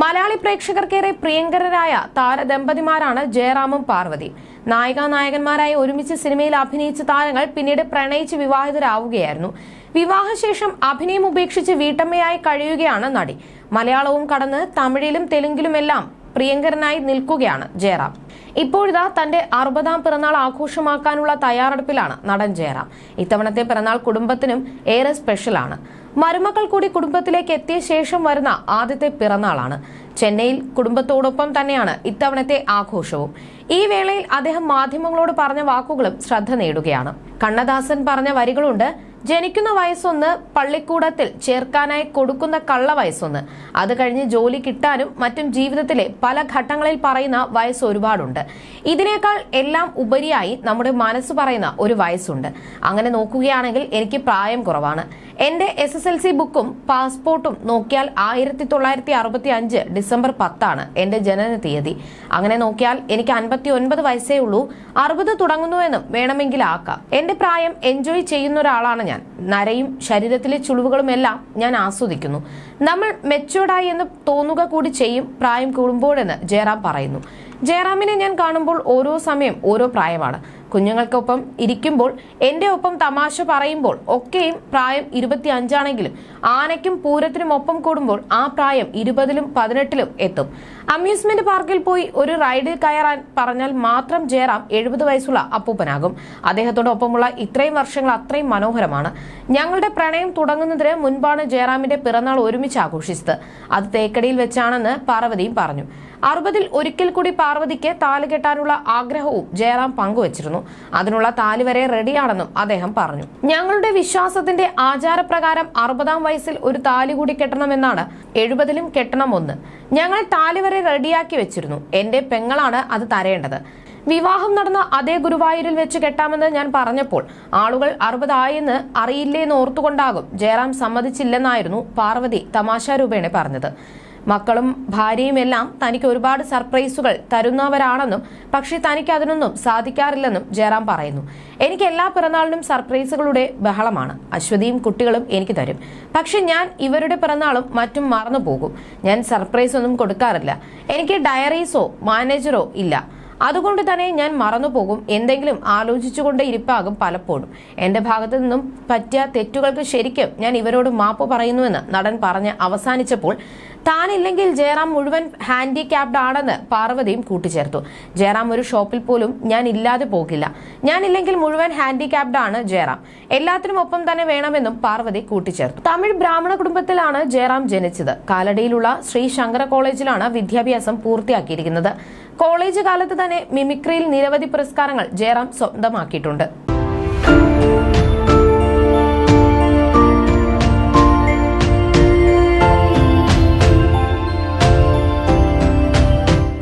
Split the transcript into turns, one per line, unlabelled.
മലയാളി പ്രേക്ഷകർക്കേറെ പ്രിയങ്കരരായ താരദമ്പതിമാരാണ് ജയറാമും പാർവതി. നായിക നായകന്മാരായി ഒരുമിച്ച് സിനിമയിൽ അഭിനയിച്ച താരങ്ങൾ പിന്നീട് പ്രണയിച്ച് വിവാഹിതരാവുകയായിരുന്നു. വിവാഹശേഷം അഭിനയം ഉപേക്ഷിച്ച് വീട്ടമ്മയായി കഴിയുകയാണ് നടി. മലയാളവും കടന്ന് തമിഴിലും തെലുങ്കിലുമെല്ലാം പ്രിയങ്കരനായി നിൽക്കുകയാണ് ജയറാം. ഇപ്പോഴിതാ തന്റെ അറുപതാം പിറന്നാൾ ആഘോഷമാക്കാനുള്ള തയ്യാറെടുപ്പിലാണ് നടൻ ജയറാം. ഇത്തവണത്തെ പിറന്നാൾ കുടുംബത്തിനും ഏറെ സ്പെഷ്യലാണ്. മരുമക്കൾ കൂടി കുടുംബത്തിലേക്ക് എത്തിയ ശേഷം വരുന്ന ആദ്യത്തെ പിറന്നാളാണ്. ചെന്നൈയിൽ കുടുംബത്തോടൊപ്പം തന്നെയാണ് ഇത്തവണത്തെ ആഘോഷവും. ഈ വേളയിൽ അദ്ദേഹം മാധ്യമങ്ങളോട് പറഞ്ഞ വാക്കുകളും ശ്രദ്ധ നേടുകയാണ്. കണ്ണദാസൻ പറഞ്ഞ വരികളുണ്ട് ജനിക്കുന്ന വയസ്സൊന്ന് പള്ളിക്കൂടത്തിൽ ചേർക്കാനായി കൊടുക്കുന്ന കള്ള വയസ്സൊന്ന്. അത് കഴിഞ്ഞ് ജോലി കിട്ടാനും മറ്റും ജീവിതത്തിലെ പല ഘട്ടങ്ങളിൽ പറയുന്ന വയസ്സ് ഒരുപാടുണ്ട്. ഇതിനേക്കാൾ എല്ലാം ഉപരിയായി നമ്മുടെ മനസ്സ് പറയുന്ന ഒരു വയസ്സുണ്ട്. അങ്ങനെ നോക്കുകയാണെങ്കിൽ എനിക്ക് പ്രായം കുറവാണ്. എന്റെ എസ് എസ് എൽ സി ബുക്കും പാസ്പോർട്ടും നോക്കിയാൽ ആയിരത്തി തൊള്ളായിരത്തി അറുപത്തി അഞ്ച് ഡിസംബർ പത്താണ് എന്റെ ജനന തീയതി അങ്ങനെ നോക്കിയാൽ എനിക്ക് അൻപത്തി ഒൻപത് വയസ്സേ ഉള്ളൂ. അറുപത് തുടങ്ങുന്നുവെന്നും വേണമെങ്കിൽ ആക്കാം. എന്റെ പ്രായം എൻജോയ് ചെയ്യുന്ന ഒരാളാണ് ഞാൻ. നരയും ശരീരത്തിലെ ചുളിവുകളും എല്ലാം ഞാൻ ആസ്വദിക്കുന്നു. നമ്മൾ മെച്ചോർഡായി എന്ന് തോന്നുക കൂടി ചെയ്യും പ്രായം കൂടുമ്പോഴെന്ന് ജയറാം പറയുന്നു. ജയറാമിനെ ഞാൻ കാണുമ്പോൾ ഓരോ സമയം ഓരോ പ്രായമാണ്. കുഞ്ഞുങ്ങൾക്കൊപ്പം ഇരിക്കുമ്പോൾ എന്റെ ഒപ്പം തമാശ പറയുമ്പോൾ ഒക്കെയും പ്രായം ഇരുപത്തി അഞ്ചാണെങ്കിലും ആനയ്ക്കും പൂരത്തിനും ഒപ്പം കൂടുമ്പോൾ ആ പ്രായം ഇരുപതിലും പതിനെട്ടിലും എത്തും. അമ്യൂസ്മെന്റ് പാർക്കിൽ പോയി ഒരു റൈഡിൽ കയറാൻ പറഞ്ഞാൽ മാത്രം ജയറാം എഴുപത് വയസ്സുള്ള അപ്പൂപ്പനാകും. അദ്ദേഹത്തോടൊപ്പമുള്ള ഇത്രയും വർഷങ്ങൾ അത്രയും മനോഹരമാണ്. ഞങ്ങളുടെ പ്രണയം തുടങ്ങുന്നതിന് മുൻപാണ് ജയറാമിന്റെ പിറന്നാൾ ഒരുമിച്ച് ആഘോഷിച്ചത്. അത് തേക്കടിയിൽ വെച്ചാണെന്ന് പാർവതിയും പറഞ്ഞു. അറുപതിൽ ഒരിക്കൽ കൂടി പാർവതിക്ക് താലുകെട്ടാനുള്ള ആഗ്രഹവും ജയറാം പങ്കുവച്ചിരുന്നു. അതിനുള്ള താലി വരെ റെഡിയാണെന്നും അദ്ദേഹം പറഞ്ഞു. ഞങ്ങളുടെ വിശ്വാസത്തിന്റെ ആചാരപ്രകാരം അറുപതാം വയസ്സിൽ ഒരു താലി കൂടി കെട്ടണമെന്നാണ് എഴുപതിലും കെട്ടണം ഒന്ന്. ഞങ്ങൾ താലി വരെ റെഡിയാക്കി വെച്ചിരുന്നു. എന്റെ പെങ്ങളാണ് അത് തരേണ്ടത്. വിവാഹം നടന്ന അതേ ഗുരുവായൂരിൽ വെച്ച് കെട്ടാമെന്ന് ഞാൻ പറഞ്ഞപ്പോൾ ആളുകൾ അറുപതായെന്ന് അറിയില്ലേന്ന് ഓർത്തുകൊണ്ടാകും ജയറാം സമ്മതിച്ചില്ലെന്നായിരുന്നു പാർവതി തമാശാരൂപേണ പറഞ്ഞത്. മക്കളും ഭാര്യയും എല്ലാം തനിക്ക് ഒരുപാട് സർപ്രൈസുകൾ തരുന്നവരാണെന്നും പക്ഷേ തനിക്ക് അതിനൊന്നും സാധിക്കാറില്ലെന്നും ജയറാം പറയുന്നു. എനിക്ക് എല്ലാ പിറന്നാളിനും സർപ്രൈസുകളുടെ ബഹളമാണ്. അശ്വതിയും കുട്ടികളും എനിക്ക് തരും. പക്ഷെ ഞാൻ ഇവരുടെ പിറന്നാളും മറ്റും മറന്നു പോകും. ഞാൻ സർപ്രൈസ് ഒന്നും കൊടുക്കാറില്ല. എനിക്ക് ഡയറീസോ മാനേജറോ ഇല്ല. അതുകൊണ്ട് തന്നെ ഞാൻ മറന്നുപോകും എന്തെങ്കിലും ആലോചിച്ചുകൊണ്ട് ഇരിപ്പാകും പലപ്പോഴും. എന്റെ ഭാഗത്തു നിന്നും പറ്റിയ തെറ്റുകൾക്ക് ശരിക്കും ഞാൻ ഇവരോട് മാപ്പ് പറയുന്നുവെന്ന് നടൻ പറഞ്ഞ് അവസാനിച്ചപ്പോൾ താനില്ലെങ്കിൽ ജയറാം മുഴുവൻ ഹാൻഡിക്യാപ്ഡ് ആണെന്ന് പാർവതിയും കൂട്ടിച്ചേർത്തു. ജയറാം ഒരു ഷോപ്പിൽ പോലും ഞാൻ ഇല്ലാതെ പോകില്ല. ഞാനില്ലെങ്കിൽ മുഴുവൻ ഹാൻഡിക്യാപ്ഡ് ആണ് ജയറാം. എല്ലാത്തിനും ഒപ്പം തന്നെ വേണമെന്നും പാർവതി കൂട്ടിച്ചേർത്തു. തമിഴ് ബ്രാഹ്മണ കുടുംബത്തിലാണ് ജയറാം ജനിച്ചത്. കാലടിയിലുള്ള ശ്രീ ശങ്കര കോളേജിലാണ് വിദ്യാഭ്യാസം പൂർത്തിയാക്കിയിരിക്കുന്നത്. കോളേജ് കാലത്ത് തന്നെ മിമിക്രിയിൽ നിരവധി പുരസ്കാരങ്ങൾ ജയറാം സ്വന്തമാക്കിയിട്ടുണ്ട്.